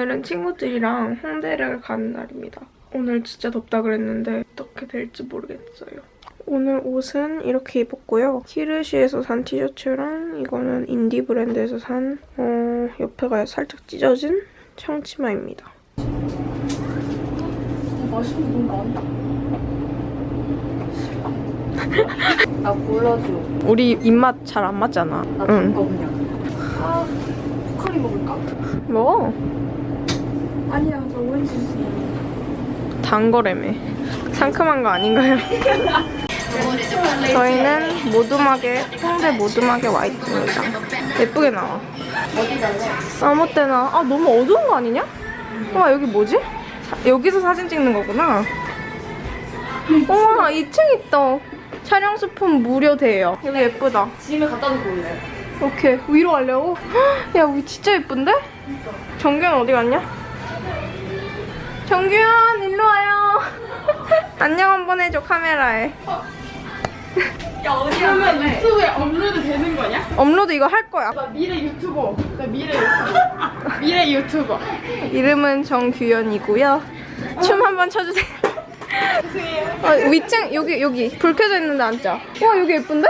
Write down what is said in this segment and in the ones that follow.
오늘은 친구들이랑 홍대를 가는 날입니다. 오늘 진짜 덥다 그랬는데 어떻게 될지 모르겠어요. 오늘 옷은 이렇게 입었고요. 키르시에서 산 티셔츠랑 이거는 인디 브랜드에서 산 어, 옆에가 살짝 찢어진 청치마입니다. 맛있는 거 나온다. 나 골라줘. 우리 입맛 잘 안 맞잖아. 나 응. 그거 그냥. 아, 포카리 먹을까? 뭐? 아니야, 저 오렌지 주스. 단 거래매. 상큼한 거 아닌가요? 저희는 모두막에 홍대 모두막에 와 있습니다. 예쁘게 나와. 아무 때나. 아 너무 어두운 거 아니냐? 와 여기 뭐지? 사- 여기서 사진 찍는 거구나. 우와 2층 있다. 촬영 스폰 무료 돼요. 여기 예쁘다. 짐을 갖다 놓고 올래. 오케이 위로 가려고? 헉, 야 여기 진짜 예쁜데? 정규현 어디 갔냐? 정규현 일로 와요. 안녕 한 번 해줘 카메라에. 야, 어디야? 그러면 유튜브에 업로드 되는 거냐? 업로드 이거 할 거야. 나 미래 유튜버. 나 미래 유튜버. 미래 유튜버. 이름은 정규현이고요. 춤 한번 춰주세요. 어, 위층 여기 여기 불 켜져 있는데 앉자. 와 여기 예쁜데?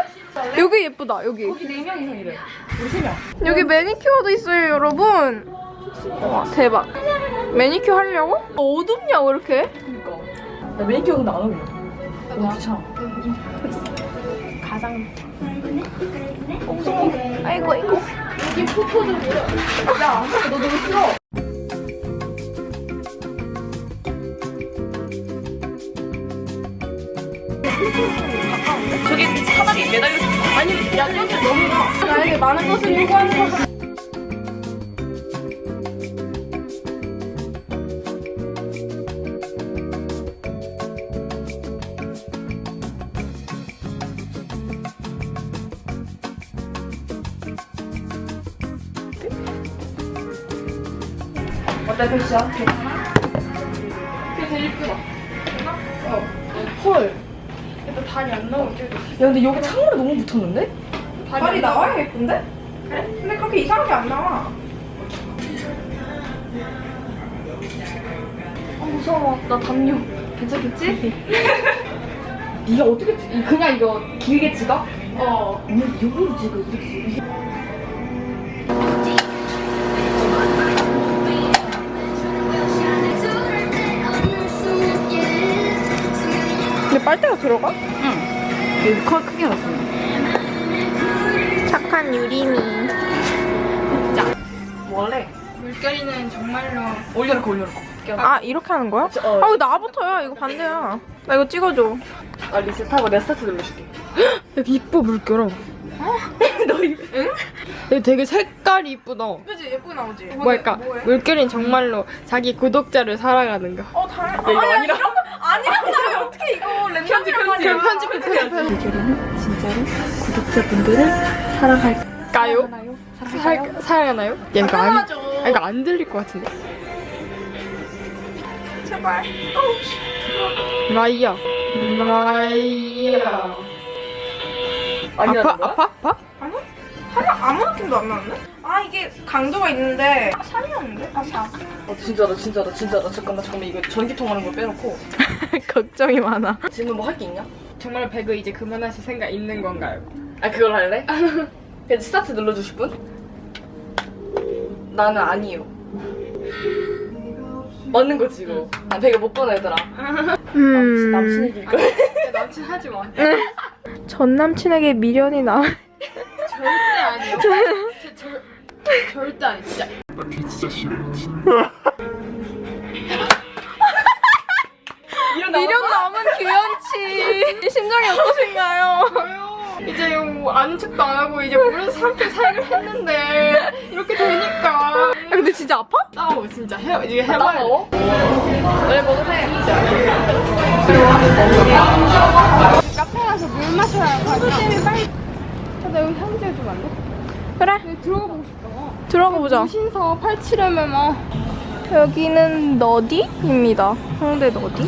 여기 예쁘다 여기. 여기 4명 이상이래. 우리 3명. 여기 매니큐어도 있어요 여러분. 와 대박. 매니큐어 하려고? 어, 어둡냐 왜 이렇게? 그니까. 나 메이크업 근데 안 어울려. 너무 귀찮아. 아이고 아이고. 여기 포토도 보여. 야, 너 너무 싫어. 저기 사다리 매달려 아니, 야, 저기 너무 나에게 많은 것을 요구하는 것. 어때, 패션? 되게 예쁘다. 어. 헐. 일단 다리 안 나오게. 야, 근데 여기 창문에 너무 붙었는데? 발이 나와야 예쁜데? 그래? 근데 그렇게 이상하게 안 나와. 아, 무서워. 나 담요. 괜찮겠지? 네가 어떻게 찍- 그냥 이거 길게 찍어? 어. 이걸로 찍어, 이렇게 들어가? 여기 컬 크게 났어. 착한 유림이. 원래 물결이는 정말로 올려놓고 올려놓고. 아 이렇게 하는 거야? 어. 아왜 나부터야 이거 반대야. 나 이거 찍어줘. 아 리셋하고 내 스타트 눌러줄게. 여기 이뻐 물결아. 너 이거 얘 되게 색깔이 이쁘다. 그지 예쁘게 나오지. 뭐랄까 물결이는 정말로 자기 구독자를 사랑하는 거. 어 달. 이거 아니라. 이런 거 아니라고 나면 어떻게 이거 랜덤이란 말이야. 그럼 편집해 편집해. 물결이는 진짜로 구독자분들을 사랑할까요? 까요? 사랑하나요? 이거 안. 아, 이거 안 들릴 것 같은데. 제발. 라이야. 라이야. 아니야. 아파? 아파? 아파? 아니? 하나 아무 느낌도 안 나는데? 아 이게 강도가 있는데 아 3이었는데? 아 4. 어, 진짜다 진짜다 진짜다 잠깐만 잠깐만 이거 전기통 하는 거 빼놓고 걱정이 많아. 질문 뭐 할 게 있냐? 정말 배그 이제 그만하실 생각 있는 건가요? 아 그걸 할래? 그냥 스타트 눌러주실 분? 나는 아니요 맞는 거지 이거 난 배가 못 보내더라 음. 남친 얘기일 거야 야, 남친 하지 마. 전 남친에게 미련이 나. 절대 아니요. 절, 절, 절대 아니 진짜. 이런 미련 남은 규현치. 심정이 어떠신가요? 이제 뭐 아는 척도 안 하고 이제 모르는 사람들 사귀를 했는데 이렇게 되니까 야, 근데 진짜 아파? 싸워 진짜 해 해봐야 돼. 따가워? 너네 먹으세요 카페 가서 물 마셔야. 빨리. 아, 나 여기 사진 찍어주면 안 돼? 그래. 여기 들어가 보고 싶다. 들어가 보자. 신서 87mm 막. 여기는 너디입니다. 홍대 너디.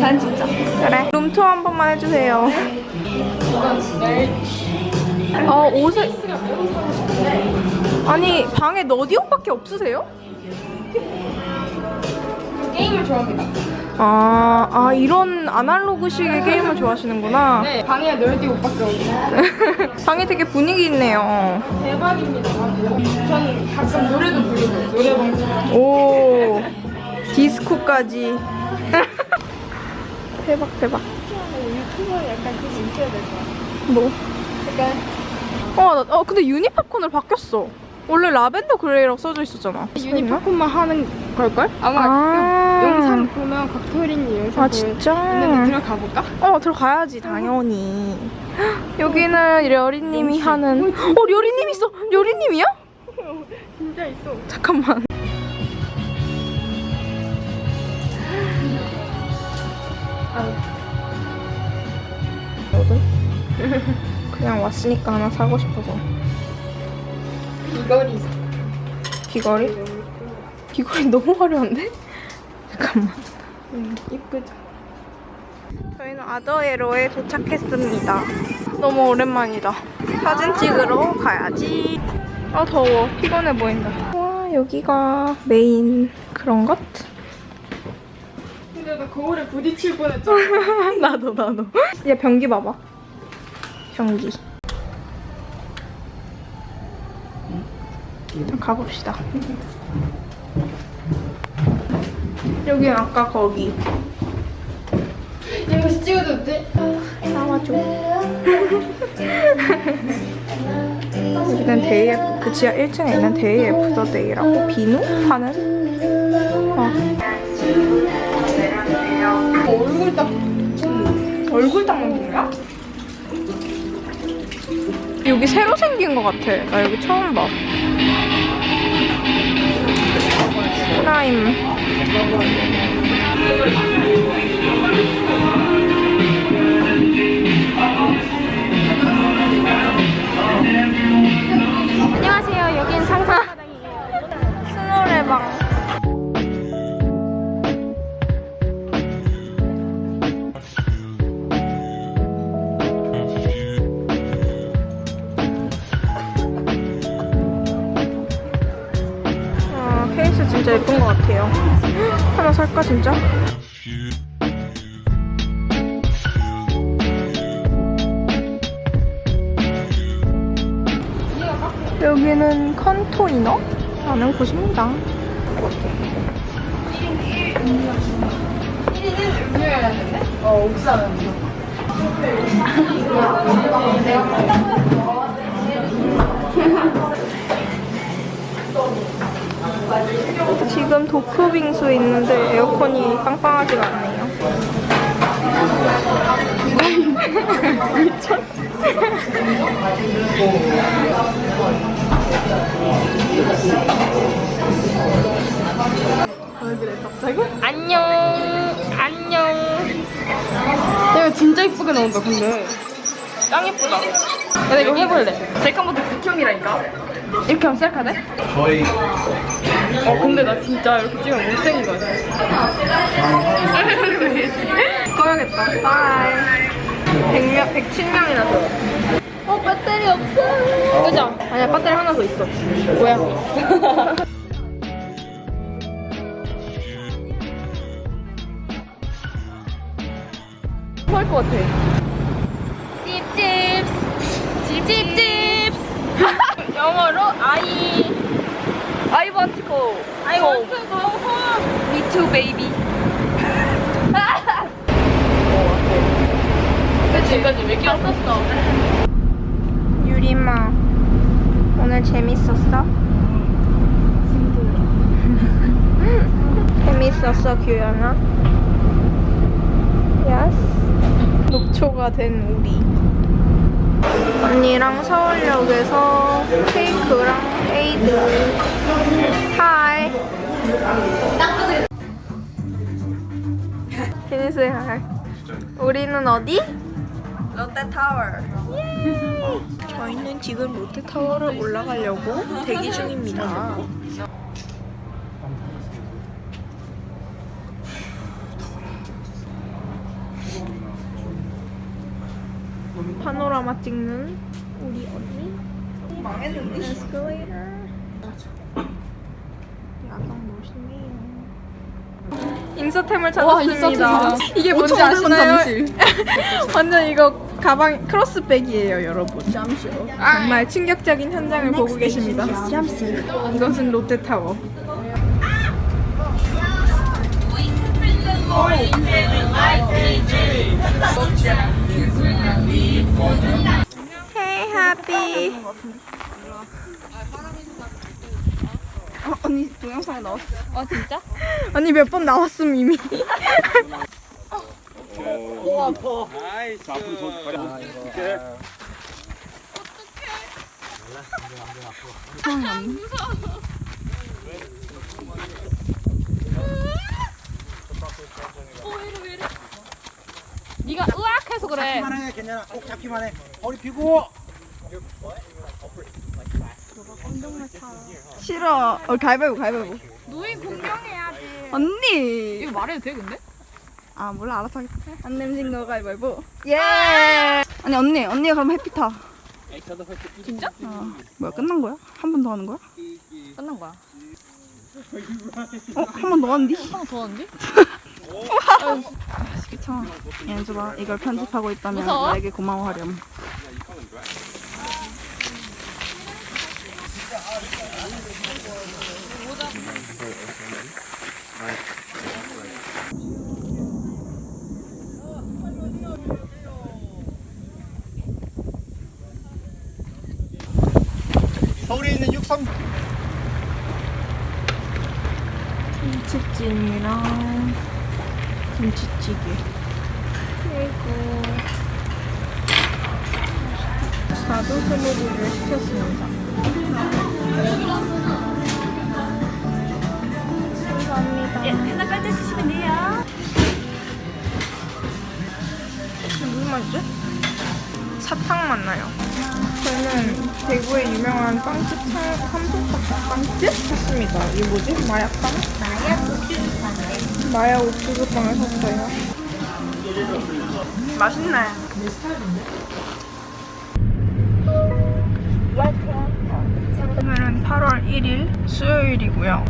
사진 찍자. 그래. 룸투어 한 번만 해주세요. 아 옷을 아니 방에 너디 옷밖에 없으세요? 게임을 좋아합니다. 아, 아 이런 아날로그식의 게임을 좋아하시는구나. 네, 방에 널디 옷밖에 없고. 방이 되게 분위기 있네요. 대박입니다. 저는 가끔 노래도 부르고요. 노래방. 오 디스코까지. 대박 대박. 유튜버에 약간 그게 있어야 될 거야. 뭐? 약간 어, 나, 어 근데 유니팝콘으로 바뀌었어. 원래 라벤더 그레이라고 써져 있었잖아. 유니팝콘만 하는 걸걸? 아마 아. 그 영상 보면 곽토린이 영상 아 진짜? 있는데 들어가 볼까? 어 들어가야지 당연히. 여기는 려리님이 하는. 어 려리님 있어. 려리님이야? 진짜 있어. 잠깐만. 뭐든? 그냥 왔으니까 하나 사고 싶어서. 있어. 귀걸이? 귀걸이 너무 화려한데? 잠깐만. 응, 이쁘죠. 저희는 아더에로에 도착했습니다. 너무 오랜만이다. 사진 찍으러 가야지. 아 더워. 피곤해 보인다. 와 여기가 메인 그런 것? 근데 나 거울에 부딪힐 뻔했잖아. 나도 나도. 이제 변기 봐봐. 변기. 일단 가봅시다. 여기 아까 거기. 이거 찍어도 돼? 나와줘. 여기는 데이 그 지하 1층에 있는 데이 애프터 데이라고 비누 파는 어. 얼굴 딱 얼굴 닦는 거야? 여기 새로 생긴 것 같아. 나 여기 처음 봐. 슬라임. Thank you. 살까, 진짜? 여기는 컨토이너? 라는 곳입니다. 어, 옥상은. 지금 도쿄빙수 있는데 에어컨이 빵빵하지가 않네요. 미쳤. 안녕. 안녕. 내가 진짜 이쁘게 나온다, 근데. 짱 예쁘다. 나 이거 해볼래. 셀카보다 극혐이라니까. 이렇게 하면 셀카돼? 저희 어, 근데 나 진짜 이렇게 찍으면 못생긴 거 같아. 꺼야겠다. 바이. 100명, 107명이나 더. 어, 배터리 없어. 그죠? 아니야, 배터리 하나 더 있어. 뭐야? 할것 같아. 찝찝. 영어로 I. I want to go. I want to go home. Me too, baby. 끼웠었어? 유리마, 오늘 재밌었어? 재밌었어, 규현아? Yes. 녹초가 된 우리. 언니랑 서울역에서 케이크랑 에이드. 하이. Say hi? 우리는 어디? 롯데타워. 저희는 지금 롯데타워를 올라가려고 대기 중입니다. 파노라마 찍는 망했는데? 에스컬레이터 야경 멋있네요. 인서템을 찾았습니다. 이게 뭔지 아시나요? 완전 이거 가방 크로스백이에요 여러분. 정말 충격적인 현장을 보고 계십니다. 이것은 롯데타워 Happy 언니 동영상에 나왔어 아 진짜? 언니 몇 번 나왔음 이미 네가 으악 해서 그래. 잡기만 해, 괜찮아. 꼭 잡기만 해. 허리 펴고. 싫어 어 가위바위보 가위바위보 노인 공경해야지. 언니 이거 말해도 돼 근데? 아 몰라 알아서 하겠다 안 냄식 너 가위바위보 예 아니 언니 언니가 그럼 해피 타 진짜? 어 뭐야 끝난 거야? 한 번 더 하는 거야? 끝난 거야. 어? 한 번 더 하는디? 하나 더 하는데? 귀찮아 연주봐 이걸 편집하고 있다면 무서워? 나에게 고마워하렴 서울에 있는 육삼. 김치찜이랑 김치찌개 그리고 자두 스무디를 시켰습니다 감사합니다 하나 빨대 쓰시면 돼요. 무슨 맛이지? 사탕 맛나요. 저는 대구의 유명한 빵집 참- 삼성사탕 빵집 샀습니다. 이게 뭐지? 마약빵? 마약 옥수수빵. 마약 옥수수빵을 샀어요. 맛있네. 오늘은 8월 1일 수요일이고요.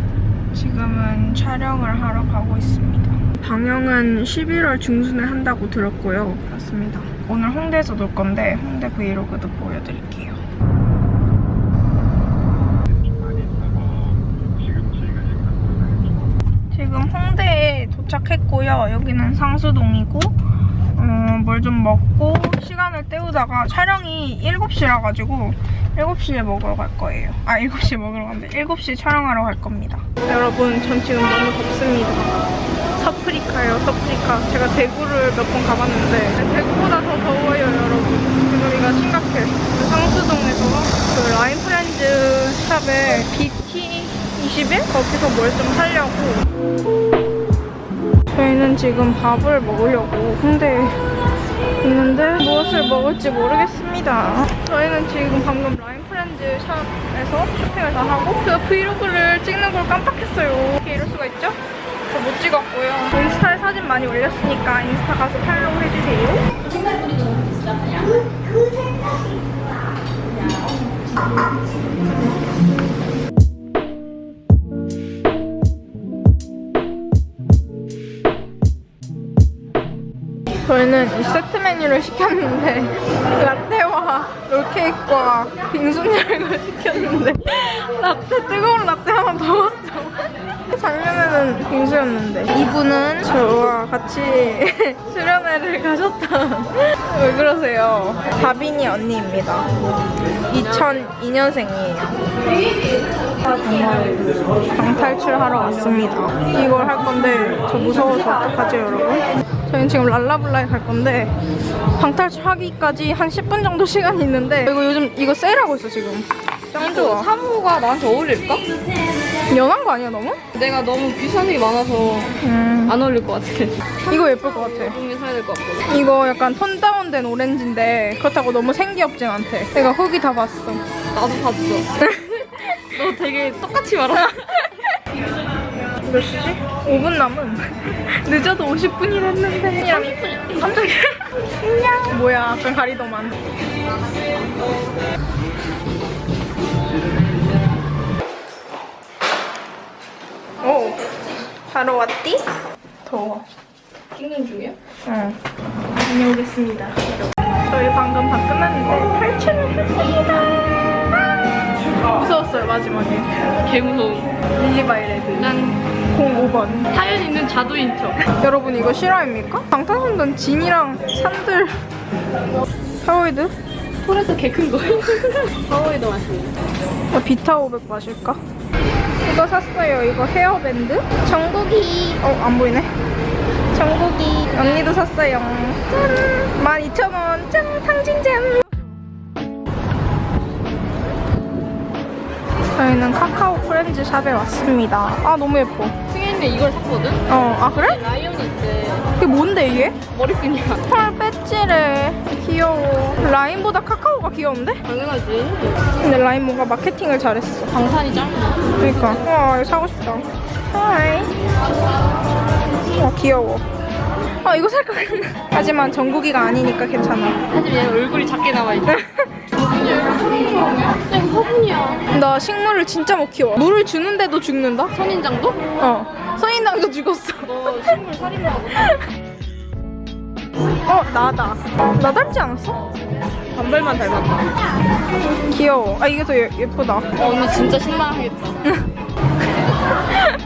지금은 촬영을 하러 가고 있습니다. 방영은 11월 중순에 한다고 들었고요. 맞습니다. 오늘 홍대에서 놀 건데 홍대 브이로그도 보여드릴게요. 지금 홍대에 도착했고요. 여기는 상수동이고 어, 뭘좀 먹고 시간을 때우다가 촬영이 7시라 가지고 7시에 먹으러 갈 거예요. 아 7시에 먹으러 가는데 7시에 촬영하러 갈 겁니다. 여러분 전 지금 너무 덥습니다. 서프리카요 서프리카. 제가 대구를 몇 번 가봤는데 대구보다 더 더워요 여러분. 지금 이거 심각해. 상수동에서 그 라인 프렌즈 샵에 BT 21 거기서 뭘좀 사려고 저희는 지금 밥을 먹으려고 홍대에 있는데 무엇을 먹을지 모르겠습니다. 저희는 지금 방금 라인 프렌즈 샵에서 쇼핑을 다 하고 그 브이로그를 찍는 걸 깜빡했어요. 어떻게 이럴 수가 있죠? 저 못 찍었고요. 인스타에 사진 많이 올렸으니까 인스타 가서 팔로우 해주세요. 저희는 이 세트 메뉴를 시켰는데 라떼와 롤케이크와 빙수를 시켰는데 라떼 뜨거운 라떼 하나 더 왔어. 작년에는 빙수였는데 이분은 저와 같이 수련회를 가셨던 왜 그러세요? 다빈이 언니입니다. 2002년생이에요. 방탈출하러 왔습니다. 이걸 할 건데 저 무서워서 어떡하죠 여러분? 저희는 지금 랄라블라에 갈 건데 방탈출하기까지 한 10분 정도 시간이 있는데 이거 요즘 이거 세일하고 있어 지금. 짱 좋아. 사무가 나한테 어울릴까? 연한 거 아니야 너무? 내가 너무 비싼색이 많아서 음. 안 어울릴 것 같아. 이거 예쁠 것 같아. 종류 사야 될 것 같거든. 이거 약간 톤 다운된 오렌지인데 그렇다고 너무 생귀엽진 않대. 내가 후기 다 봤어. 나도 봤어. 너 되게 똑같이 말하. 몇 시지? 5분 남은. 늦어도 50분이 됐는데. 그냥 30분. 갑자기. 안녕. 뭐야, 약간 가리더만. 오, 바로 왔디? 더워. 찍는 중이야? 응. 다녀오겠습니다. 저희 방금 다 끝났는데 탈출을 했습니다. 마지막에. 개 무서움. 릴리바이레드. 난 05번. 사연 있는 자두인 척. 여러분 이거 실화입니까? 방탄소년단 진이랑 산들 샤워이드? 소라도 개큰 거. 맛있네. 나 비타 500 마실까? 이거 샀어요. 이거 헤어밴드. 정국이. 어, 안 보이네. 정국이. 언니도 샀어요. 짠! 12,000원. 짠! 탕진잼. 저희는 카카오 프렌즈 샵에 왔습니다. 아, 너무 예뻐. 승현이 이걸 샀거든? 어, 아, 그래? 라이온이 있대. 이게 뭔데, 이게? 머리끈이야. 헐, 배지래. 귀여워. 라인보다 카카오가 귀여운데? 당연하지. 근데 라인 뭔가 마케팅을 잘했어. 방탄이 짱이야. 그러니까 와 이거 사고 싶다 하이 와 귀여워 아 이거 살까 하지만 정국이가 아니니까 괜찮아 사실 얘 얼굴이 작게 나와 있네. 그냥 화분이야. 나 식물을 진짜 못 키워 물을 주는데도 죽는다? 선인장도? 어 서인당도 죽었어 너 식물 살인마고. 어 나다 나 닮지 않았어? 단발만 닮았다. 귀여워 아 이게 더 예, 예쁘다 어, 언니 진짜 신나하겠다.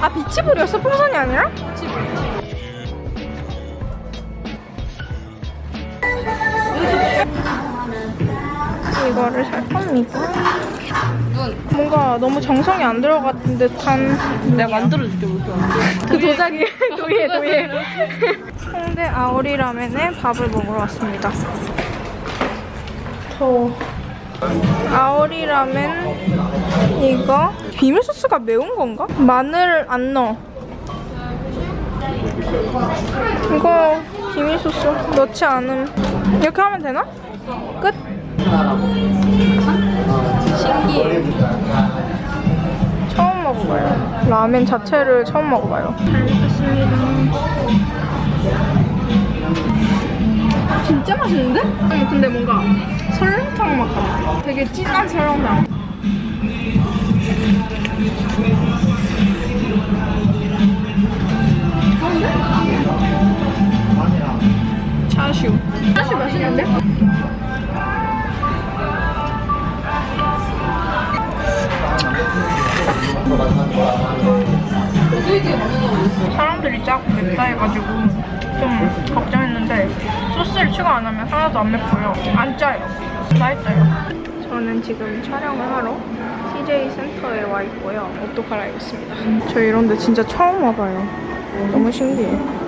아 비치볼이었어? 풍선이 아니라? 이거를 살 겁니다. 눈. 뭔가 너무 정성이 안 들어간 듯한 내가 만들어줄게, 뭘 그 도자기 도예 도예. 홍대 아오리 라멘에 밥을 먹으러 왔습니다. 더워 아오리 라멘? 이거? 비밀 소스가 매운 건가? 마늘을 안 넣어. 이거 비밀 소스 넣지 않음. 이렇게 하면 되나? 끝 신기해 처음 먹어봐요. 라멘 자체를 처음 먹어봐요. 잘 먹겠습니다. 진짜 맛있는데? 근데 뭔가 설렁탕 맛 같아. 되게 진한 설렁탕. 차슈. 차슈 맛있는데? 사람들이 짜고 맵다 해가지고 좀 걱정했는데 소스를 추가 안 하면 하나도 안 맵고요. 안 짜요. 맛있어요. 저는 지금 촬영을 하러 CJ 센터에 와 있고요. 옷도 갈아입었습니다. 저 이런 데 진짜 처음 와봐요. 너무 신기해.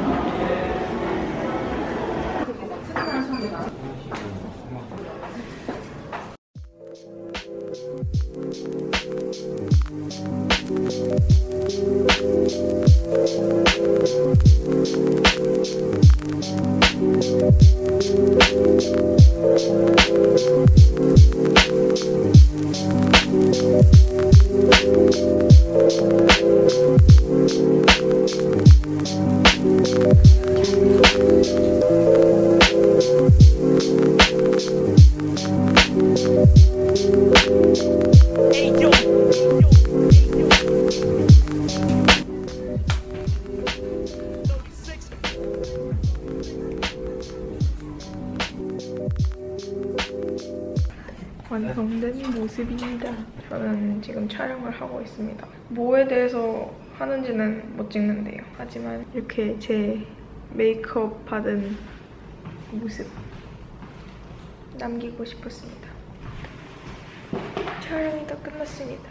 완성된 모습입니다. 저는 지금 촬영을 하고 있습니다. 뭐에 대해서 하는지는 못 찍는데요. 하지만 이렇게 제 메이크업 받은 모습 남기고 싶었습니다. 촬영이 다 끝났습니다.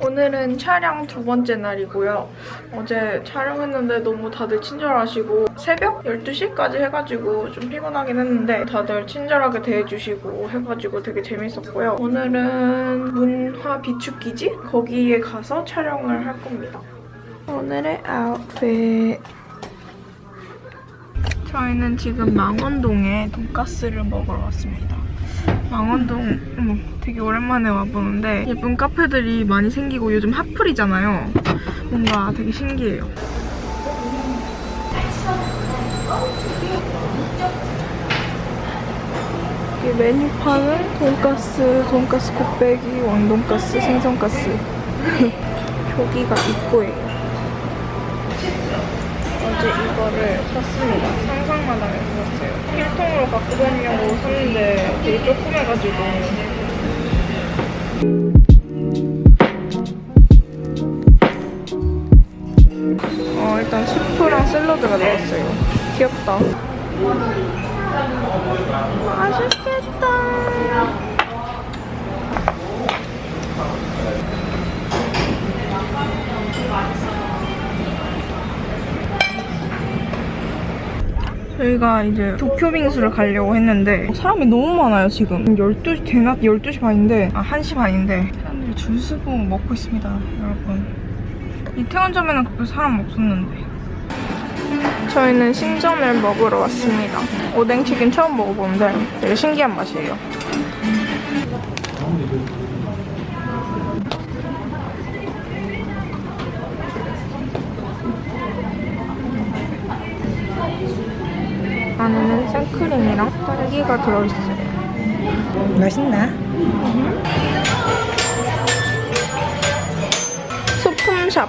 오늘은 촬영 두 번째 날이고요. 어제 촬영했는데 너무 다들 친절하시고 새벽 12시까지 해가지고 좀 피곤하긴 했는데 다들 친절하게 대해주시고 해가지고 되게 재밌었고요. 오늘은 문화 비축기지? 거기에 가서 촬영을 할 겁니다. 오늘의 아웃핏 저희는 지금 망원동에 돈가스를 먹으러 왔습니다. 망원동 되게 오랜만에 와보는데 예쁜 카페들이 많이 생기고 요즘 핫플이잖아요. 뭔가 되게 신기해요. 이 메뉴판은 돈가스, 돈가스 곱빼기, 왕돈가스, 생선가스. 여기가 입구예요. 어제 이거를 샀습니다. 상상마당에서 샀어요. 필통으로 갖고 다니려고 샀는데 되게 조그매가지고. 어, 일단 수프랑 샐러드가 나왔어요. 귀엽다. 맛있겠다. 저희가 이제 도쿄 빙수를 가려고 했는데 사람이 너무 많아요 지금. 12시 되나? 12시 반인데 아 1시 반인데 사람들이 줄 서고 먹고 있습니다 여러분. 이태원점에는 그렇게 사람 없었는데. 저희는 신전을 먹으러 왔습니다. 오뎅 튀김 처음 먹어보는데 되게 신기한 맛이에요 생크림이랑 딸기가 들어있어요. 맛있나? 소품샵.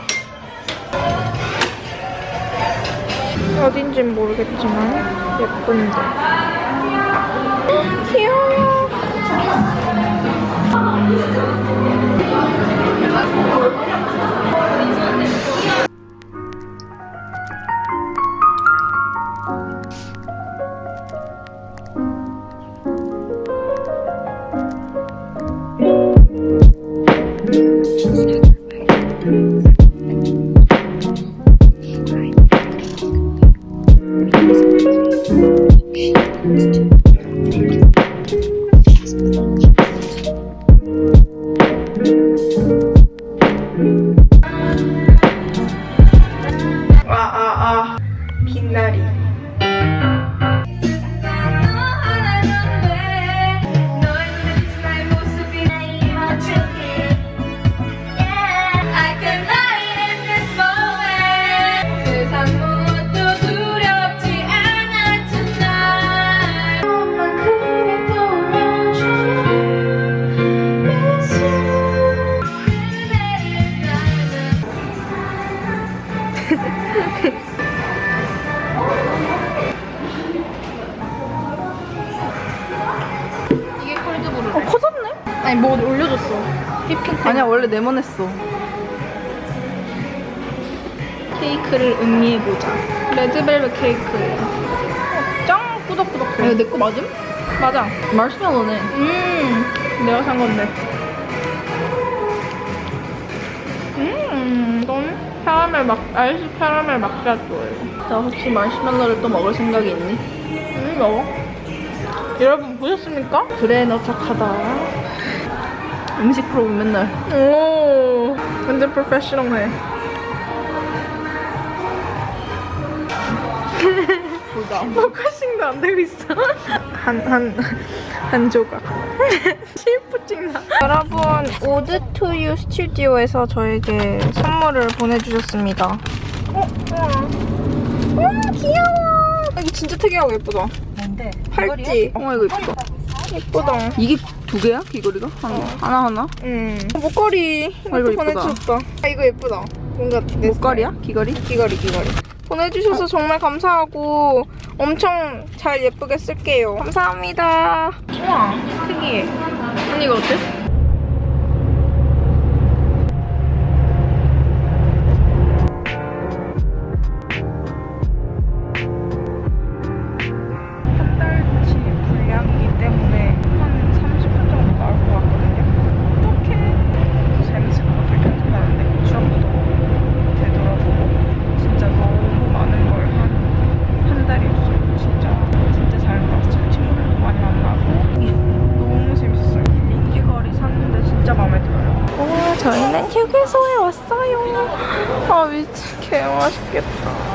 어딘진 모르겠지만 예쁜데. 귀여워. 음미해보자. 레드벨벳 케이크예요. 어, 짱 꾸덕꾸덕해. 내거 맞음? 맞아. 마시멜로네. 음, 내가 산 건데. 음, 이건 캐러멜 막, 아이스 캐러멜 마키아토예요. 나 혹시 마시멜로를 또 먹을 생각이 있니? 음, 먹어. 여러분 보셨습니까? 그래 너 착하다. 음식 프로 맨날. 오, 완전 프로페셔널해. 보자. 포커싱도 안 되고 있어. 한, 한, 한 조각. 실프 찍나? 여러분, 오드투유 스튜디오에서 저에게 선물을 보내주셨습니다. 어, 우와. 우와, 귀여워. 이거 진짜 특이하고 예쁘다. 뭔데? 팔찌. 어 이거 이쁘다. 예쁘다. 이게 두 개야? 귀걸이가? 하나 하나 하나? 음. 목걸이. 어, 이것도 이거 예쁘다. 보내주셨다. 아, 이거 예쁘다. 뭔가 내 목걸이야? 귀걸이? 귀걸이 귀걸이 보내주셔서 정말 감사하고 엄청 잘 예쁘게 쓸게요. 감사합니다. 우와 특이해 언니 이거 어때? 휴게소에 왔어요. 아 미친 개 맛있겠다